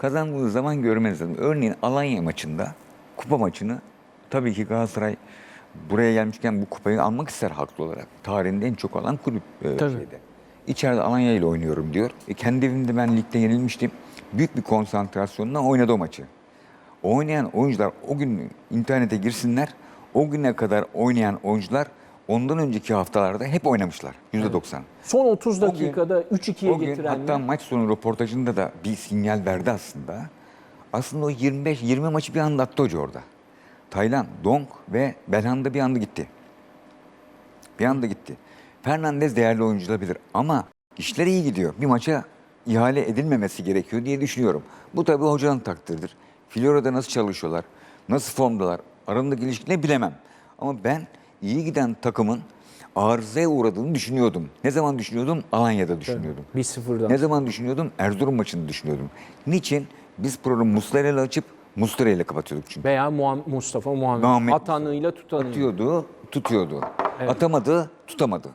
kazandığı zaman görmeniz lazım. Örneğin Alanya maçında kupa maçını tabii ki Galatasaray buraya gelmişken bu kupayı almak ister haklı olarak. Tarihinde en çok alan kulüp e, Tabii. şeyde. İçeride Alanya ile oynuyorum diyor. E, kendi evimde ben ligde yenilmiştim. Büyük bir konsantrasyonla oynadı o maçı. Oynayan oyuncular o gün internete girsinler. O güne kadar oynayan oyuncular ondan önceki haftalarda hep oynamışlar. %90. Son 30 O gün- dakikada 3-2'ye O gün getirenler. hatta maç sonu röportajında da bir sinyal verdi aslında. Aslında o 25-20 maçı bir anda attı hoca orada. Taylan, Donk ve Belhanda bir anda gitti. Bir anda gitti. Fernandez değerli oyuncu olabilir ama işler iyi gidiyor. Bir maça ihale edilmemesi gerekiyor diye düşünüyorum. Bu tabii hocanın takdiridir. Florya'da nasıl çalışıyorlar, nasıl formdalar, aralarındaki ilişki ne bilemem. Ama ben iyi giden takımın arızaya uğradığını düşünüyordum. Ne zaman düşünüyordum? Alanya'da düşünüyordum. 1-0'dan. Ne zaman düşünüyordum? Erzurum maçını düşünüyordum. Niçin? Biz programı Muslera ile açıp Muslera ile kapatıyorduk çünkü. Veya Muham- Mustafa Muhammed. Muhammed Atanıyla tutanıyla. Atıyordu, tutuyordu. Atamadı, tutamadı.